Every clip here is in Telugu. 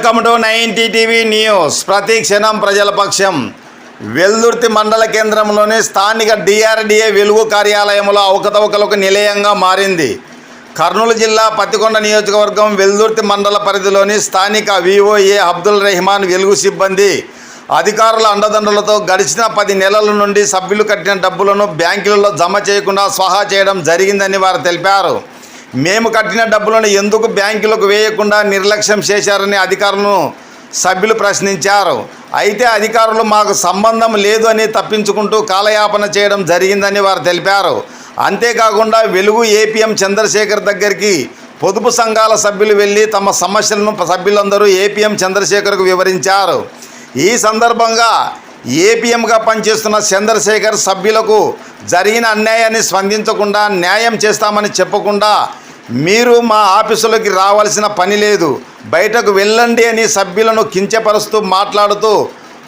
Welcome to ninety TV news. ప్రతి క్షణం ప్రజల పక్షం. వెల్దుర్తి మండల కేంద్రంలోని స్థానిక డిఆర్డిఏ వెలుగు కార్యాలయంలో అవకతవకలకు నిలయంగా మారింది. కర్నూలు జిల్లా పత్తికొండ నియోజకవర్గం వెల్దుర్తి మండల పరిధిలోని స్థానిక విఓఏ అబ్దుల్ రెహమాన్ వెలుగు సిబ్బంది అధికారుల అండదండలతో గడిచిన పది నెలల నుండి సభ్యులు కట్టిన డబ్బులను బ్యాంకులలో జమ చేయకుండా స్వాహా చేయడం జరిగిందని వారు తెలిపారు. మేము కట్టిన డబ్బులను ఎందుకు బ్యాంకులకు వేయకుండా నిర్లక్ష్యం చేశారని అధికారులను సభ్యులు ప్రశ్నించారు. అయితే అధికారులు మాకు సంబంధం లేదు అని తప్పించుకుంటూ కాలయాపన చేయడం జరిగిందని వారు తెలిపారు. అంతేకాకుండా వెలుగు ఏపీఎం చంద్రశేఖర్ దగ్గరికి పొదుపు సంఘాల సభ్యులు వెళ్ళి తమ సమస్యలను సభ్యులందరూ ఏపీఎం చంద్రశేఖర్కు వివరించారు. ఈ సందర్భంగా ఏపీఎంగా పనిచేస్తున్న చంద్రశేఖర్ సభ్యులకు జరిగిన అన్యాయాన్ని స్పందించకుండా న్యాయం చేస్తామని చెప్పకుండా మీరు మా ఆఫీసులోకి రావాల్సిన పని లేదు. బయటకు వెళ్ళండి అని సభ్యులను కించపరుస్తూ మాట్లాడుతూ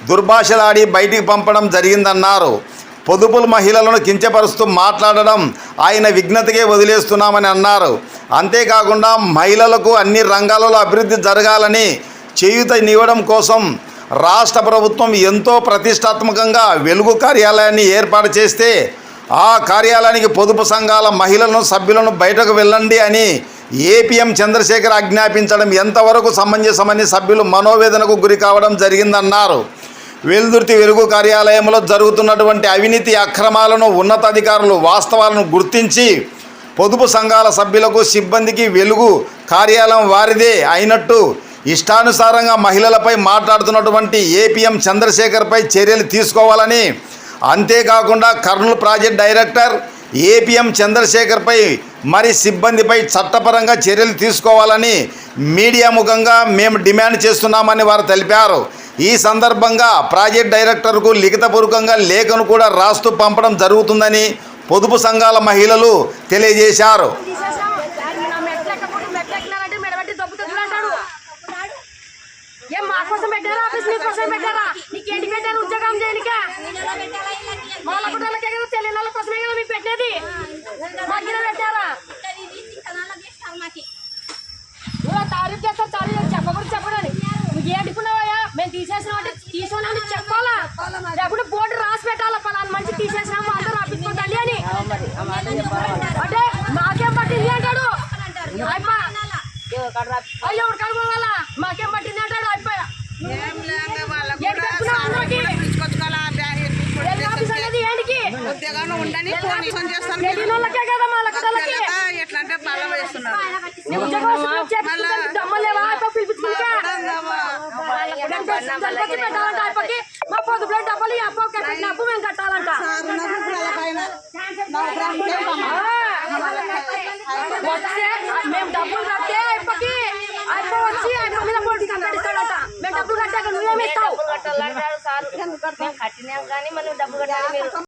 దుర్భాషలాడి బయటికి పంపడం జరిగిందన్నారు. పొదుపుల మహిళలను కించపరుస్తూ మాట్లాడడం ఆయన విఘ్నతకే వదిలేస్తున్నామని అన్నారు. అంతేకాకుండా మహిళలకు అన్ని రంగాలలో అభివృద్ధి జరగాలని చేయూతనివ్వడం కోసం రాష్ట్ర ప్రభుత్వం ఎంతో ప్రతిష్టాత్మకంగా వెలుగు కార్యాలయాన్ని ఏర్పాటు చేస్తే ఆ కార్యాలయానికి పొదుపు సంఘాల మహిళలను సభ్యులను బయటకు వెళ్ళండి అని ఏపీఎం చంద్రశేఖర్ ఆజ్ఞాపించడం ఎంతవరకు సమంజసమని సభ్యులు మనోవేదనకు గురి కావడం జరిగిందన్నారు. వెల్దుర్తి వెలుగు కార్యాలయంలో జరుగుతున్నటువంటి అవినీతి అక్రమాలను ఉన్నతాధికారులు వాస్తవాలను గుర్తించి పొదుపు సంఘాల సభ్యులకు సిబ్బందికి వెలుగు కార్యాలయం వారిదే అయినట్టు ఇష్టానుసారంగా మహిళలపై మాట్లాడుతున్నటువంటి ఏపీఎం చంద్రశేఖర్పై చర్యలు తీసుకోవాలని అంతేకాకుండా కర్నూలు ప్రాజెక్ట్ డైరెక్టర్ ఏపీఎం చంద్రశేఖర్పై మరి సిబ్బందిపై చట్టపరంగా చర్యలు తీసుకోవాలని మీడియా ముఖంగా మేము డిమాండ్ చేస్తున్నామని వారు తెలిపారు. ఈ సందర్భంగా ప్రాజెక్ట్ డైరెక్టర్కు లిఖితపూర్వకంగా లేఖను కూడా రాస్తూ పంపడం జరుగుతుందని పొదుపు సంఘాల మహిళలు తెలియజేశారు. మా కోసం పెట్టారా? ఆఫీస్ నీ కోసం పెట్టారా? నీకేంటి పెట్టారు? ఉద్యోగం చేయనిక? వాళ్ళ కుటుంబాలకే కదా తెలియని కోసమే కదా మీకు పెట్టేది? మాకిన పెట్టారా? నువ్వు తారీఫ్ చేస్తావు చేస్తావు చెప్పకూడదు చెప్పడని నువ్వు ఏడుకున్నావయ్యా మేము తీసేసినాం తీసుకున్నామని చెప్పాలా? లేకుంటే బోర్డు రాసి పెట్టాలా? పలానా మంచి తీసేసినాము అందరూ రాపించుకోండి అని. అంటే మాకేం పట్టింది అంటాడు? అయ్యప్ప అయ్యో కడుకోవాలా మాకేం పట్టింది అంటాడు? అయ్యప్ప ఏం లేక వాళ్ళకు ఏడు కూడా పెట్టుకున్నావు సామాన్లు అందరికి? పిలుచుకొచ్చుకోవాలా, బ్యాగ్ ఎత్తుకొని ఎల్లు ఆఫీస్ అనేది ఏంటికి? ఉద్యోగంలో ఉండని ఫోన్ ఫోన్ చేస్తాను తెలియని వాళ్ళకే కదా మా లక్షలకి పిల్లక ఎట్లా అంటే పళ్ళ వేస్తున్నారు. మా పొదుపులో డబ్బులు అప్ప కట్టిన అప్పు మేము కట్టాలంట. వస్తే మేము డబ్బులు కట్టే ఇప్పటికి అయిపో వచ్చి అయిపో మీద పోటీ కంప్లైంట్ మేము డబ్బులు కట్టాక నువ్వేమి ఇస్తావు? కట్టాలంటారు సార్. మేము కట్టినాం కానీ మనం డబ్బులు కట్టాలి.